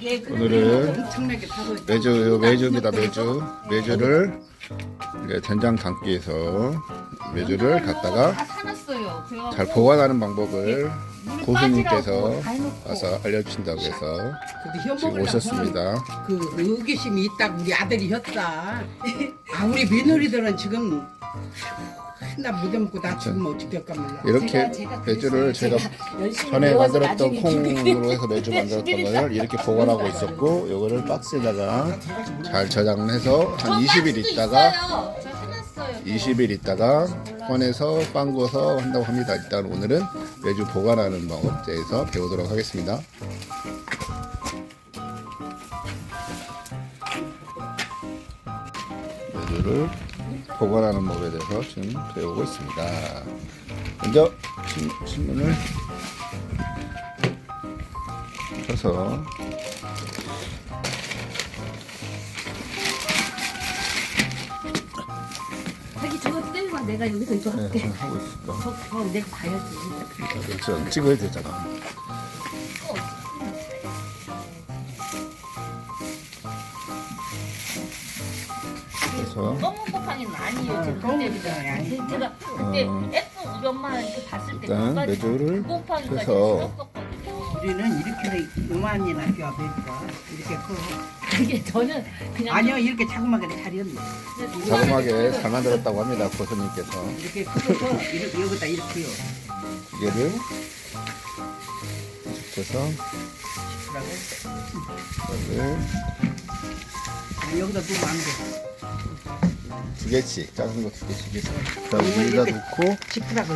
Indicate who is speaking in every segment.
Speaker 1: 예, 그
Speaker 2: 오늘은
Speaker 3: 있다.
Speaker 2: 매주 요 매주입니다 매주 매주를 이제 된장 담기에서 매주를 갖다가 잘 보관하는 방법을 고수님께서. 와서 알려주신다고 해서 지금 오셨습니다.
Speaker 3: 그 의기심이 있다고 우리 아들이 했다. 아 우리 며느리들은 지금 나 묻어먹고 나 죽으면 어떻게 될까 몰라.
Speaker 2: 이렇게
Speaker 1: 제가- 제가
Speaker 2: 매주를. 제가
Speaker 1: 제가 열심히
Speaker 2: 전에
Speaker 1: 배워서
Speaker 2: 만들었던
Speaker 1: 나중에
Speaker 2: 콩으로 해서 매주 만들었던 거를 이렇게 보관하고 있었고 요거를 박스에다가 잘 저장해서 한 20일 있다가
Speaker 1: 있어요. 저 해놨어요.
Speaker 2: 20일 있다가 꺼내서 빵 구워서 한다고 합니다. 일단 오늘은 매주 보관하는 방법제에서 배우도록 하겠습니다. 매주를 보관하는 법에 대해서 지금 배우고 있습니다. 먼저 신- 신문을 펴서
Speaker 1: 자기 저거 떼면 내가 여기서 이거
Speaker 2: 네,
Speaker 1: 할게.
Speaker 2: 지금 하고 있습니다.
Speaker 1: 저, 저 내가 봐야지.
Speaker 2: 그렇죠. 찍어야 되잖아. 그래서
Speaker 1: 검은 곰팡이는 아니에요.
Speaker 3: 어,
Speaker 1: 지금
Speaker 3: 검은
Speaker 1: 그때
Speaker 3: 곰팡이 아니에요.
Speaker 1: 제가 그때
Speaker 2: 어.
Speaker 1: 예쁜 우리 엄마 이렇게 봤을 때
Speaker 2: 일단 해서
Speaker 1: 싫었었거든요.
Speaker 3: 우리는 이렇게 요만이 나겨 매주가 이렇게 커.
Speaker 1: 그게 저는 그냥
Speaker 3: 아니요 이렇게 자그마하게 다리였네.
Speaker 2: 자그마하게 잘 만들었다고 합니다. 고수님께서
Speaker 3: 이렇게 커서 이렇게 여기다 이렇게요.
Speaker 2: 기계를 그래서
Speaker 3: 그러고 아, 여기다 두면 안 돼.
Speaker 2: 두 개씩 작은 거 두 개씩 해서 그다음 위에다
Speaker 3: 이렇게
Speaker 2: 놓고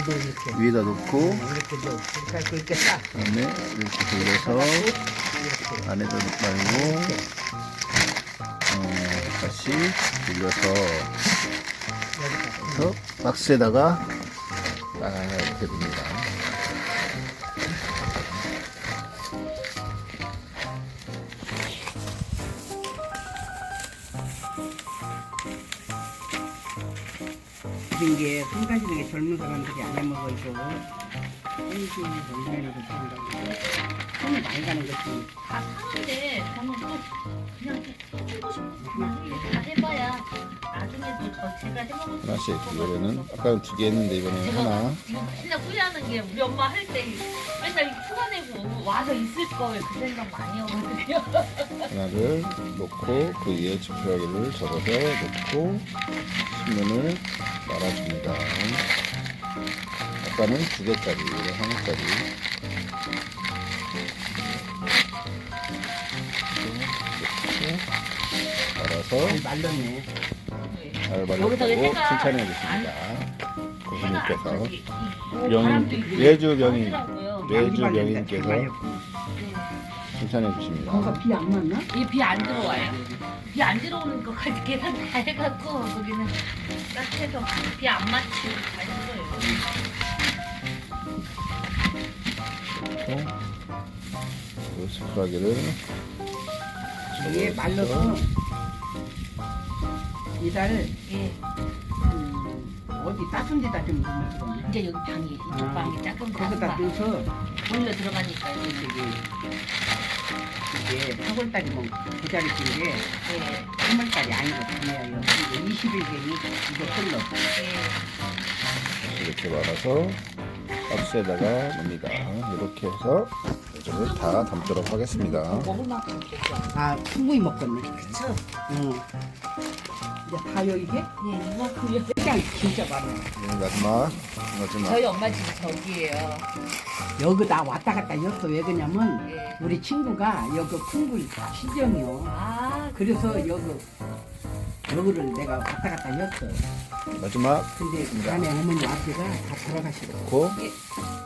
Speaker 3: 넣어 이렇게.
Speaker 2: 위에다 놓고
Speaker 3: 이렇게 넣어. 그러니까 그렇게 딱.
Speaker 2: 그다음에 이렇게 돌려서
Speaker 3: 이렇게.
Speaker 2: 안에다 말고 어, 다시 돌려서. 그래서 박스에다가 딱 이렇게 됩니다.
Speaker 3: 이런 게 손가시는 게 젊은 사람들이 안 해먹어 이거. 손이 많이 가는 것이.
Speaker 1: 다 사는데 저는 또 그냥 다 해봐야 저 제가 해먹을 수
Speaker 2: 하나씩
Speaker 1: 있을 것
Speaker 2: 이번에는
Speaker 1: 같아서.
Speaker 2: 아까는 두 개 했는데 이번에는
Speaker 1: 제가
Speaker 2: 하나
Speaker 1: 지금 맨날 후회하는 게 우리 엄마 할 때 맨날 와서 있을 거예요 그 생각 많이 하거든요
Speaker 2: 하나를 놓고 그 위에 지푸라기를 접어서 놓고 신문을 말아줍니다. 아까는 두 개짜리, 하나짜리. 이렇게 말아서
Speaker 3: 잘
Speaker 2: 말렸다고 칭찬해
Speaker 1: 안-
Speaker 2: 주십니다. 고객님께서
Speaker 1: 이-
Speaker 2: 명인, 매주 명인,
Speaker 3: 많이
Speaker 2: 명인께서. 칭찬해 주십니다.
Speaker 3: 뭔가 비 안 맞나?
Speaker 1: 이게 비안 들어와요. 비 안 들어오는 것까지 계산 다 해갖고 거기는 딱 해서 비 안 맞지. 잘 들어요.
Speaker 2: 그 지푸라기를
Speaker 3: 이게 말려서 이달
Speaker 1: 예.
Speaker 3: 음, 어디 따순 데다 좀 넣으면 되겠네.
Speaker 1: 이제 여기 방이 이쪽
Speaker 3: 아,
Speaker 1: 방이 조금
Speaker 3: 거기다
Speaker 1: 작은
Speaker 3: 넣어서
Speaker 1: 올려 들어가니까
Speaker 3: 저기 이게 8월달이면 부자리 낀게
Speaker 1: 예
Speaker 3: 3월달이 아니거든요. 이게 20일경이 이거 흘러.
Speaker 1: 예.
Speaker 2: 이렇게 말아서 박스에다가 넣습니다. 이렇게 해서 이쪽을 다 담도록 하겠습니다.
Speaker 1: 먹을 만큼 됐죠
Speaker 3: 아 충분히 먹겠네.
Speaker 1: 그쵸
Speaker 3: 응. 이제 다요 이게?
Speaker 1: 예 이만큼요
Speaker 3: 그냥 진짜 많아.
Speaker 2: 네, 마지막 마지막
Speaker 1: 저희 엄마 집 저기예요
Speaker 3: 여기 나 왔다 갔다 했어. 왜 그러냐면
Speaker 1: 예.
Speaker 3: 우리 친구가 여기 풍구 시정이요.
Speaker 1: 아
Speaker 3: 그래서 여기 여기를 내가 왔다 갔다 했어.
Speaker 2: 마지막
Speaker 3: 근데 안에 어머니 아버지가 다 돌아가시고.
Speaker 2: 고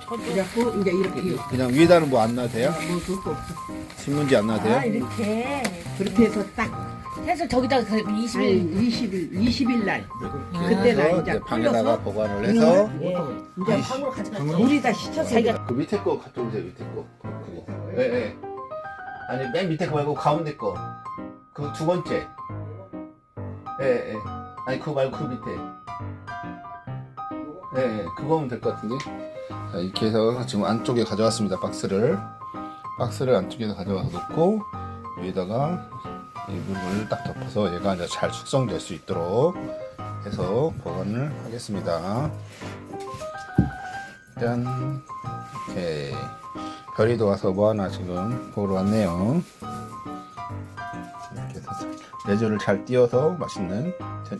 Speaker 1: 저도
Speaker 3: 그래갖고 이제 이렇게
Speaker 2: 그냥 위에다는 뭐 안 놔도 돼요?
Speaker 3: 뭐 그거 없어.
Speaker 2: 신문지 안 놔도
Speaker 1: 아
Speaker 2: 돼요?
Speaker 1: 이렇게
Speaker 3: 그렇게 해서 딱
Speaker 1: 해서 저기다가 그
Speaker 3: 아니
Speaker 1: 20일
Speaker 3: 20일 20일 날.
Speaker 2: 이렇게
Speaker 3: 그때 나 이제
Speaker 2: 방에다가
Speaker 3: 풀려서
Speaker 2: 보관을 해서
Speaker 1: 예.
Speaker 3: 이제
Speaker 1: 방으로 가져가
Speaker 3: 물이 다 씻혀서
Speaker 2: 그 밑에 거 가져오세요 밑에 거. 그거. 예, 예. 아니 맨 밑에 거 말고 가운데 거. 그 두 번째. 예, 예. 아니 그거 말고 그 밑에. 예, 예. 그거면 될 것 같은데? 자 이렇게 해서 지금 안쪽에 가져왔습니다 박스를. 박스를 안쪽에다 가져와서 놓고 위에다가 이 물을 딱 덮어서 얘가 이제 잘 숙성될 수 있도록 해서 보관을 하겠습니다. 짠. 오케이. 별이도 와서 뭐 하나 지금 보러 왔네요. 이렇게 해서 레저를 잘 띄워서 맛있는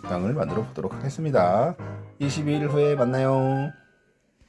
Speaker 2: 양을 만들어 보도록 하겠습니다. 22일 후에 만나요.